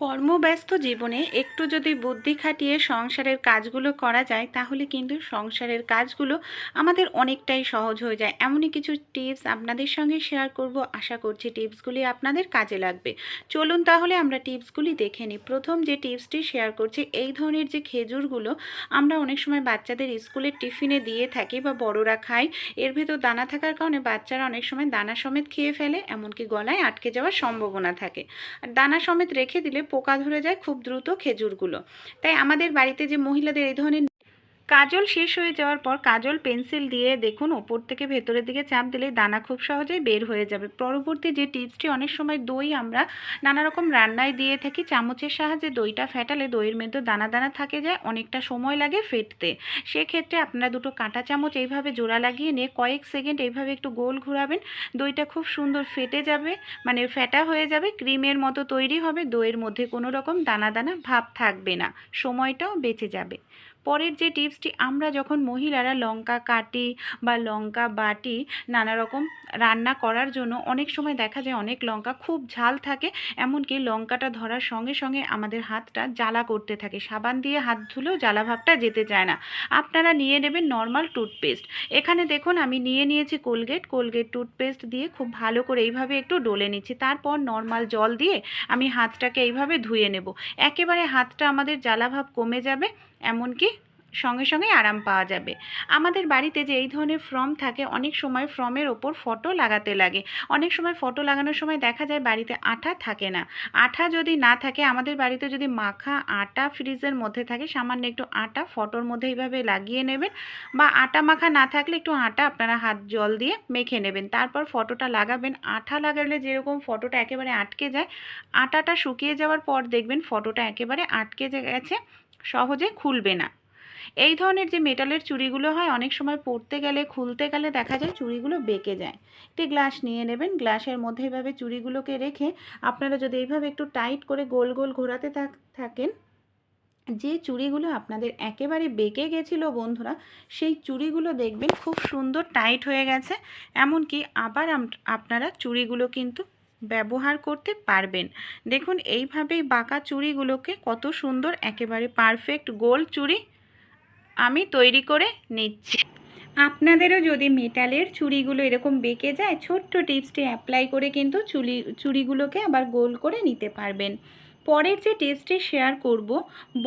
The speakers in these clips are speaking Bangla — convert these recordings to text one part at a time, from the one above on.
কর্মব্যস্ত জীবনে একটু যদি বুদ্ধি খাটিয়ে সংসারের কাজগুলো করা যায়, তাহলে কিন্তু সংসারের কাজগুলো আমাদের অনেকটাই সহজ হয়ে যায়। এমনই কিছু টিপস আপনাদের সঙ্গে শেয়ার করব। আশা করছি টিপসগুলি আপনাদের কাজে লাগবে। চলুন তাহলে আমরা টিপসগুলি দেখে নিই। প্রথম যে টিপসটি শেয়ার করছি, এই ধরনের যে খেজুরগুলো আমরা অনেক সময় বাচ্চাদের স্কুলের টিফিনে দিয়ে থাকি বা বড়রা খাই এর ভেতর দানা থাকার কারণে বাচ্চারা অনেক সময় দানা সমেত খেয়ে ফেলে, এমনকি গলায় আটকে যাওয়ার সম্ভাবনা থাকে। আর দানা সমেত রেখে দিলে পোকা ধরে যায় খুব দ্রুত খেজুরগুলো। তাই আমাদের বাড়িতে যে মহিলাদের এই ধরনের কাজল শেষ হয়ে যাওয়ার পর কাজল পেন্সিল দিয়ে দেখুন, ওপর থেকে ভেতরের দিকে চাপ দিলে দানা খুব সহজেই বের হয়ে যাবে। পরবর্তী যে টিপসটি, অনেক সময় দই আমরা নানা রকম রান্নায় দিয়ে থাকি, চামচের সাহায্যে দইটা ফেটালে দইয়ের মধ্যে দানা দানা থাকে যায়, অনেকটা সময় লাগে ফেটতে। সেক্ষেত্রে আপনারা দুটো কাঁটা চামচ এইভাবে জোড়া লাগিয়ে নিয়ে কয়েক সেকেন্ড এইভাবে একটু গোল ঘোরাবেন, দইটা খুব সুন্দর ফেটে যাবে মানে ফেটা হয়ে যাবে, ক্রিমের মতো তৈরি হবে, দইয়ের মধ্যে কোনো রকম দানা দানা ভাব থাকবে না, সময়টাও বেঁচে যাবে। পরের যে টিপসটি আমরা যখন মহিলারা লঙ্কা কাটি বা লঙ্কা বাটি নানা রকম রান্না করার জন্য অনেক সময় দেখা যায় অনেক লঙ্কা খুব ঝাল থাকে, এমনকি লঙ্কাটা ধরার সঙ্গে সঙ্গে আমাদের হাতটা জ্বালা করতে থাকে। সাবান দিয়ে হাত ধুলেও জ্বালা ভাবটা যেতে চায় না। আপনারা নিয়ে নেবেন নর্মাল টুথপেস্ট। এখানে দেখুন আমি নিয়ে নিয়েছি কোলগেট। কোলগেট টুথপেস্ট দিয়ে খুব ভালো করে এইভাবে একটু ডলে নিচ্ছি। তারপর নর্মাল জল দিয়ে আমি হাতটাকে এইভাবে ধুয়ে নেব। একেবারে হাতটা আমাদের জ্বালাভাব কমে যাবে। এমনকি সঙ্গে সঙ্গে আরাম পাওয়া যাবে। আমাদের বাড়িতে যে এই ধরনের ফর্ম থাকে, অনেক সময় ফর্মের ওপর ফটো লাগাতে লাগে। অনেক সময় ফটো লাগানোর সময় দেখা যায় বাড়িতে আঠা থাকে না। আঠা যদি না থাকে, আমাদের বাড়িতে যদি মাখা আটা ফ্রিজের মধ্যে থাকে, সামান্য একটু আটা ফটোর মধ্যে এইভাবে লাগিয়ে নেবেন বা আটা মাখা না থাকলে একটু আটা আপনারা হাত জল দিয়ে মেখে নেবেন। তারপর ফটোটা লাগাবেন। আঠা লাগালে যেরকম ফটোটা একেবারে আটকে যায়, আটাটা শুকিয়ে যাওয়ার পর দেখবেন ফটোটা একেবারে আটকে গেছে সহজে খুলবে না। এই ধরনের যে মেটালের চুড়িগুলো হয়, অনেক সময় পরতে গেলে, খুলতে গেলে দেখা যায় চুড়িগুলো বেঁকে যায়। একটি গ্লাস নিয়ে নেবেন গ্লাসের মধ্যে এইভাবে চুড়িগুলোকে রেখে আপনারা যদি এইভাবে একটু টাইট করে গোল গোল ঘোরাতে থাক- থাকেন, যে চুড়িগুলো আপনাদের একেবারে বেঁকে গেছিল বন্ধুরা, সেই চুড়িগুলো দেখবেন খুব সুন্দর টাইট হয়ে গেছে। এমনকি আবার আপনারা চুড়িগুলো কিন্তু ব্যবহার করতে পারবেন। দেখুন, এইভাবেই বাঁকা চুড়িগুলোকে কত সুন্দর, একেবারে পারফেক্ট গোল চুড়ি আমি তৈরি করে নিচ্ছি। আপনাদেরও যদি মেটালের চুড়িগুলো এরকম বেঁকে যায়, ছোট্ট টিপসটি অ্যাপ্লাই করে কিন্তু চুড়ি চুড়িগুলোকে আবার গোল করে নিতে পারবেন। পরের যে টেস্টটি শেয়ার করব,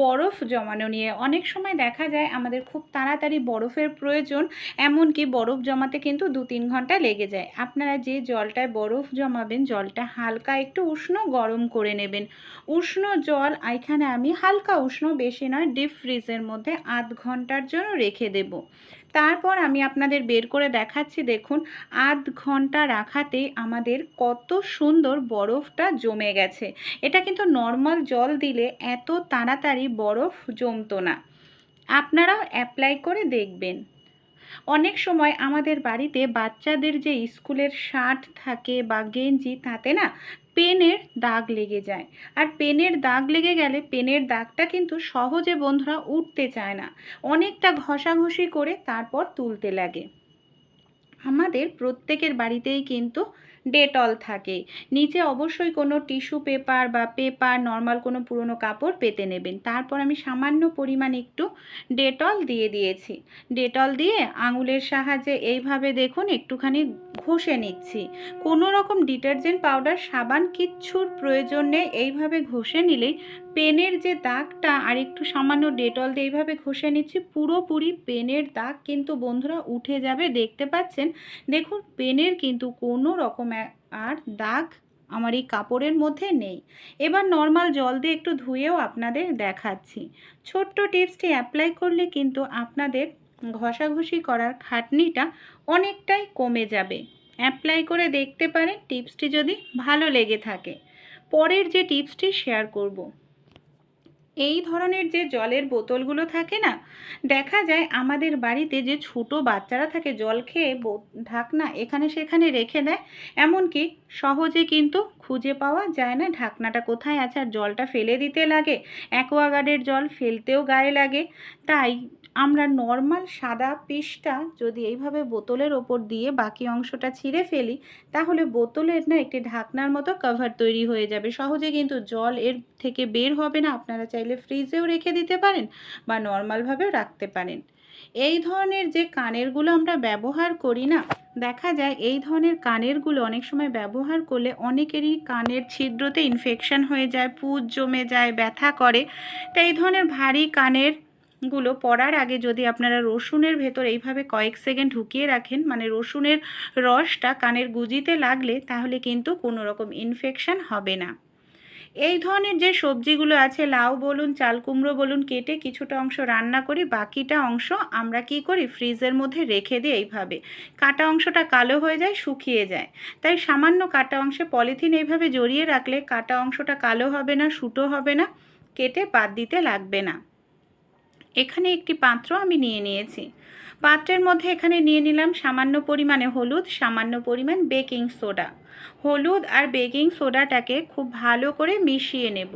বরফ জমানো নিয়ে। অনেক সময় দেখা যায় আমাদের খুব তাড়াতাড়ি বরফের প্রয়োজন, এমনকি বরফ জমাতে কিন্তু দু তিন ঘণ্টা লেগে যায়। আপনারা যে জলটায় বরফ জমাবেন, জলটা হালকা একটু উষ্ণ গরম করে নেবেন। উষ্ণ জল এখানে আমি হালকা উষ্ণ, বেশি নয় ডিপ ফ্রিজের মধ্যে আধ ঘণ্টার জন্য রেখে দেব। তারপর আমি আপনাদের বের করে দেখাচ্ছি, দেখুন, আধ ঘণ্টা রাখাতে আমাদের কত সুন্দর বরফটা জমে গেছে। এটা কিন্তু নর্মাল জল দিলে এত তাড়াতাড়ি বরফ জমতো না। আপনারাও অ্যাপ্লাই করে দেখবেন। অনেক সময় আমাদের বাড়িতে বাচ্চাদের যে স্কুলের শার্ট থাকে বা গেঞ্জি তাতে না পেনের দাগ লেগে যায়। আর পেনের দাগ লেগে গেলে পেনের দাগটা কিন্তু সহজে বন্ধুরা উঠতে চায় না। অনেকটা ঘষাঘষি করে তারপর তুলতে লাগে। আমাদের প্রত্যেকের বাড়িতেই কিন্তু ডেটল থাকে। নিচে অবশ্যই কোনো টিস্যু পেপার বা পেপার, নর্মাল কোনো পুরনো কাপড় পেতে নেবেন। তারপর আমি সামান্য পরিমাণ একটু ডেটল দিয়ে দিয়েছি। ডেটল দিয়ে আঙুলের সাহায্যে এইভাবে দেখুন একটুখানি ঘষে নিচ্ছি। কোনো রকম ডিটারজেন্ট পাউডার, সাবান কিচ্ছুর প্রয়োজন নেই। এইভাবে ঘষে নিলেই পেনের যে দাগটা, আর একটু সামান্য ডেটল দিয়ে এইভাবে ঘষে নিচ্ছি, পুরোপুরি পেনের দাগ কিন্তু বন্ধুরা উঠে যাবে, দেখতে পাচ্ছেন? দেখুন, পেনের কিন্তু কোনো রকম আর দাগ আমার এই কাপড়ের মধ্যে নেই। এবার নর্মাল জল দিয়ে একটু ধুয়েও আপনাদের দেখাচ্ছি। ছোট্ট টিপসটি অ্যাপ্লাই করলে কিন্তু আপনাদের ঘষাঘষি করার খাটনিটা অনেকটাই কমে যাবে। অ্যাপ্লাই করে দেখতে পারেন, টিপসটি যদি ভালো লেগে থাকে। পরের যে টিপসটি শেয়ার করব। এই ধরনের যে জলের বোতলগুলো থাকে না, দেখা যায় আমাদের বাড়িতে যে ছোট বাচ্চারা থাকে জল খেয়ে ঢাকনা এখানে সেখানে রেখে দেয়, এমনকি সহজে কিন্তু খুঁজে পাওয়া যায় না ঢাকনাটা কোথায় আছে আর জলটা ফেলে দিতে লাগে, অ্যাকোয়াগার্ডের জল ফেলতেও গায়ে লাগে। তাই আমরা নর্মাল সাদা পিসটা যদি এইভাবে বোতলের ওপর দিয়ে বাকি অংশটা ছিঁড়ে ফেলি, তাহলে বোতলের না একটি ঢাকনার মতো কভার তৈরি হয়ে যাবে। সহজে কিন্তু জল এর থেকে বের হবে না। আপনারা চাইলে ফ্রিজেও রেখে দিতে পারেন বা নর্মালভাবেও রাখতে পারেন। এই ধরনের যে কানেরগুলো আমরা ব্যবহার করি না, দেখা যায় এই ধরনের কানেরগুলো অনেক সময় ব্যবহার করলে অনেকেরই কানের ছিদ্রতে ইনফেকশন হয়ে যায় পুজ জমে যায়, ব্যথা করে। তো এই ধরনের ভারী কানেরগুলো পরার আগে যদি আপনারা রসুনের ভেতর এইভাবে কয়েক সেকেন্ড ঢুকিয়ে রাখেন মানে রসুনের রসটা কানের গুজিতে লাগলে তাহলে কিন্তু কোনো রকম ইনফেকশান হবে না। এই ধরনের যে সবজিগুলো আছে, লাউ বলুন, চাল কুমড়ো বলুন, কেটে কিছুটা অংশ রান্না করি, বাকিটা অংশ আমরা কি করি, ফ্রিজের মধ্যে রেখে দিই এইভাবে। কাটা অংশটা কালো হয়ে যায়, শুকিয়ে যায়। তাই সামান্য কাটা অংশে পলিথিন এইভাবে জড়িয়ে রাখলে কাটা অংশটা কালো হবে না সুটো হবে না, কেটে বাদ দিতে লাগবে না। এখানে একটি পাত্র আমি নিয়ে নিয়েছি। পাত্রের মধ্যে এখানে নিয়ে নিলাম সামান্য পরিমাণে হলুদ, সামান্য পরিমাণ বেকিং সোডা। হলুদ আর বেকিং সোডাটাকে খুব ভালো করে মিশিয়ে নেব।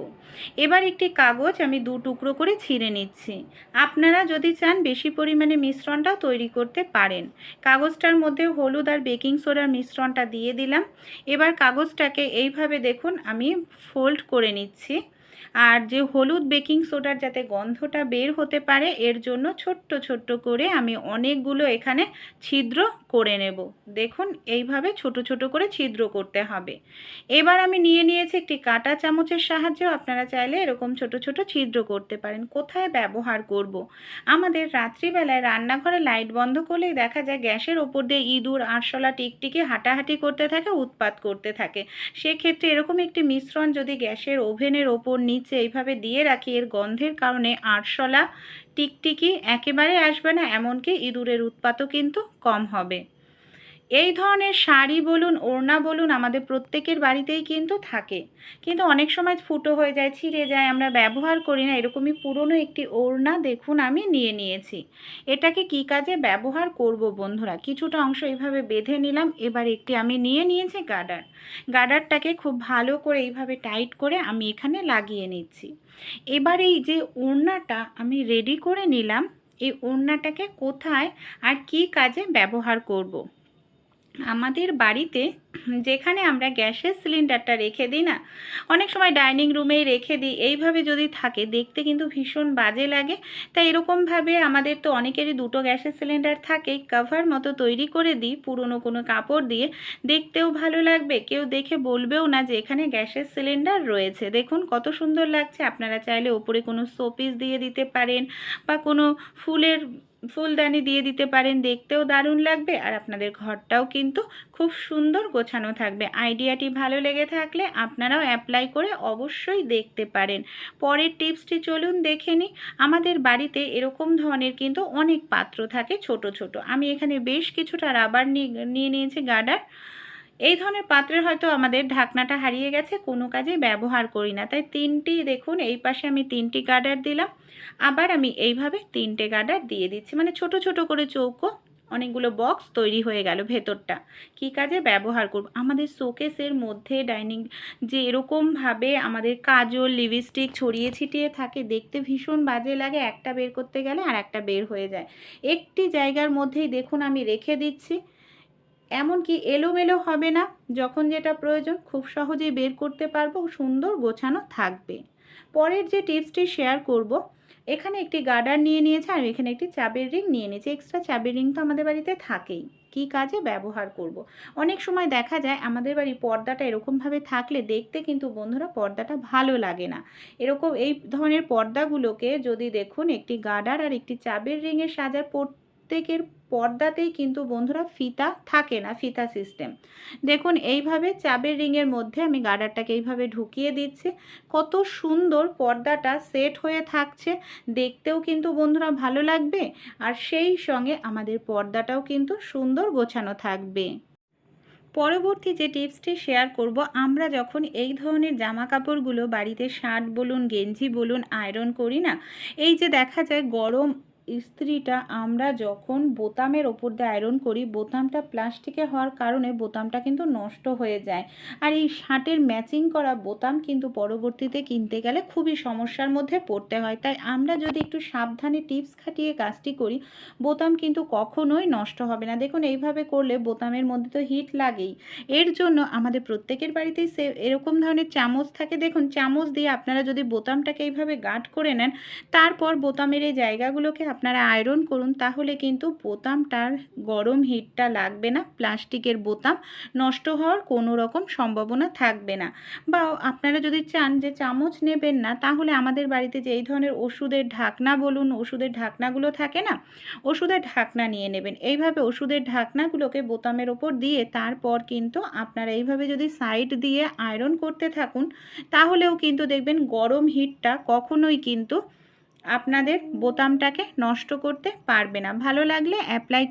এবার একটি কাগজ আমি দু টুকরো করে ছিঁড়ে নিচ্ছি। আপনারা যদি চান বেশি পরিমাণে মিশ্রণটাও তৈরি করতে পারেন। কাগজটার মধ্যে হলুদ আর বেকিং সোডার মিশ্রণটা দিয়ে দিলাম। এবার কাগজটাকে এইভাবে দেখুন, আমি ফোল্ড করে নিচ্ছি। আর যে হলুদ বেকিং সোডার যাতে গন্ধটা বের হতে পারে, এর জন্য ছোট্ট ছোট্ট করে আমি অনেকগুলো এখানে ছিদ্র করে নেব। দেখুন, এইভাবে ছোট ছোট করে ছিদ্র করতে হবে। এবার আমি নিয়ে নিয়েছি একটি কাঁটা চামচের সাহায্যে, আপনারা চাইলে এরকম ছোট ছোট ছিদ্র করতে পারেন। কোথায় ব্যবহার করব। আমাদের রাত্রিবেলায় রান্নাঘরে লাইট বন্ধ করলেই দেখা যায় গ্যাসের ওপর দিয়ে ইঁদুর, আরশোলা টিকটিকি হাঁটাহাঁটি করতে থাকে, উৎপাত করতে থাকে। সেক্ষেত্রে এরকম একটি মিশ্রণ যদি গ্যাসের ওভেনের ওপর নিচে এইভাবে দিয়ে রাখি, এর গন্ধের কারণে আরশোলা টিকটিকি একেবারে আসবে না, এমনকি ইঁদুরের উৎপাতও কিন্তু কম হবে। এই ধরনের শাড়ি বলুন, ওড়না বলুন আমাদের প্রত্যেকের বাড়িতেই কিন্তু থাকে। কিন্তু অনেক সময় ফুটো হয়ে যায়, ছিঁড়ে যায়, আমরা ব্যবহার করি না। এরকমই পুরনো একটি ওড়না দেখুন আমি নিয়ে নিয়েছি। এটাকে কি কাজে ব্যবহার করব বন্ধুরা? কিছুটা অংশ এইভাবে বেঁধে নিলাম, এবার একটি আমি নিয়ে নিয়েছি গার্ডার। গার্ডারটাকে খুব ভালো করে এইভাবে টাইট করে আমি এখানে লাগিয়ে নিচ্ছি। এবার এই যে ওড়নাটা আমি রেডি করে নিলাম, এই ওড়নাটাকে কোথায় আর কি কাজে ব্যবহার করব। আমাদের বাড়িতে যেখানে আমরা গ্যাসের সিলিন্ডারটা রেখে দিই না, অনেক সময় ডাইনিং রুমেই রেখে দিই। এইভাবে যদি থাকে, দেখতে কিন্তু ভীষণ বাজে লাগে। তাই এরকমভাবে আমাদের তো অনেকেরই দুটো গ্যাসের সিলিন্ডার থাকে, কাভার মতো তৈরি করে দিই, পুরনো কোনো কাপড় দিয়ে। দেখতেও ভালো লাগবে, কেউ দেখে বলবেও না যে এখানে গ্যাসের সিলিন্ডার রয়েছে। দেখুন কত সুন্দর লাগছে, আপনারা চাইলে ওপরে কোনো শোপিস দিয়ে দিতে পারেন বা কোনো ফুলের ফুলদানি দিয়ে দিতে পারেন, দেখতেও দারুণ লাগবে। আর আপনাদের ঘরটাও কিন্তু খুব সুন্দর গোছানো থাকবে। আইডিয়াটি ভালো লেগে থাকলে আপনারাও অ্যাপ্লাই করে অবশ্যই দেখতে পারেন। পরের টিপসটি চলুন দেখে নিই। আমাদের বাড়িতে এরকম ধরনের কিন্তু অনেক পাত্র থাকে ছোট ছোট। আমি এখানে বেশ কিছুটা রাবার নিয়ে নিয়েছি গার্ডার। এই ধরনের পাত্রের হয়তো আমাদের ঢাকনাটা হারিয়ে গেছে, কোনো কাজে ব্যবহার করি না। তাই তিনটি, দেখুন, এই পাশে আমি তিনটি গার্ডার দিলাম। আবার আমি এইভাবে তিনটে গার্ডার দিয়ে দিচ্ছি। মানে ছোট ছোট করে চৌকো অনেকগুলো বক্স তৈরি হয়ে গেল ভেতরটা। কি কাজে ব্যবহার করব? আমাদের শোকেসের মধ্যে ডাইনিং যে এরকমভাবে আমাদের কাজল লিপস্টিক ছড়িয়ে ছিটিয়ে থাকে, দেখতে ভীষণ বাজে লাগে। একটা বের করতে গেলে আর একটা বের হয়ে যায়। একটি জায়গার মধ্যেই দেখুন আমি রেখে দিচ্ছি। এমনকি এলোমেলো হবে না। যখন যেটা প্রয়োজন খুব সহজেই বের করতে পারব। সুন্দর গোছানো থাকবে। পরের যে টিপসটি শেয়ার করব এখানে একটি গার্ডার নিয়ে নিয়েছে আর এখানে একটি চাবের রিং নিয়ে নিয়েছে। এক্সট্রা চাবের রিং তো আমাদের বাড়িতে থাকেই। কি কাজে ব্যবহার করব। অনেক সময় দেখা যায় আমাদের বাড়ি পর্দাটা এরকমভাবে থাকলে দেখতে কিন্তু বন্ধুরা পর্দাটা ভালো লাগে না। এরকম এই ধরনের পর্দাগুলোকে যদি দেখুন, একটি গার্ডার আর একটি চাবের রিংয়ের সাজার প্রত্যেকের পর্দাতেই কিন্তু বন্ধুরা ফিতা থাকে না, ফিতা সিস্টেম দেখুন, এইভাবে চাবের রিংয়ের মধ্যে আমি গার্ডারটাকে এইভাবে ঢুকিয়ে দিচ্ছি। কত সুন্দর পর্দাটা সেট হয়ে থাকছে। দেখতেও কিন্তু বন্ধুরা ভালো লাগবে আর সেই সঙ্গে আমাদের পর্দাটাও কিন্তু সুন্দর গোছানো থাকবে। পরবর্তী যে টিপসটি শেয়ার করব, আমরা যখন এই ধরনের জামা কাপড়গুলো বাড়িতে শার্ট বলুন, গেঞ্জি বলুন আয়রন করি না, এই যে দেখা যায় গরম ইস্ত্রিটা আমরা যখন বোতামের ওপর দিয়ে আয়রন করি, বোতামটা প্লাস্টিকে হওয়ার কারণে বোতামটা কিন্তু নষ্ট হয়ে যায়। আর এই শার্টের ম্যাচিং করা বোতাম কিন্তু পরবর্তীতে কিনতে গেলে খুবই সমস্যার মধ্যে পড়তে হয়। তাই আমরা যদি একটু সাবধানে টিপস খাটিয়ে কাজটি করি, বোতাম কিন্তু কখনোই নষ্ট হবে না। দেখুন, এইভাবে করলে বোতামের মধ্যে তো হিট লাগেই। এর জন্য আমাদের প্রত্যেকের বাড়িতেই সে এরকম ধরনের চামচ থাকে। দেখুন, চামচ দিয়ে আপনারা যদি বোতামটাকে এইভাবে গাঁট করে নেন, তারপর বোতামের এই জায়গাগুলোকে আপনারা আয়রন করুন, তাহলে কিন্তু বোতামটার গরম হিটটা লাগবে না, প্লাস্টিকের বোতাম নষ্ট হওয়ার কোনো রকম সম্ভাবনা থাকবে না। বা আপনারা যদি চান যে চামচ নেবেন না, তাহলে আমাদের বাড়িতে যে এই ধরনের ওষুধের ঢাকনা বলুন, ওষুধের ঢাকনাগুলো থাকে না, ওষুধের ঢাকনা নিয়ে নেবেন। এইভাবে ওষুধের ঢাকনাগুলোকে বোতামের ওপর দিয়ে তারপর কিন্তু আপনারা এইভাবে যদি সাইড দিয়ে আয়রন করতে থাকুন, তাহলেও কিন্তু দেখবেন গরম হিটটা কখনোই কিন্তু আপনাদের বোতামটাকে নষ্ট করতে পারবে না। ভালো লাগলে অ্যাপ্লাই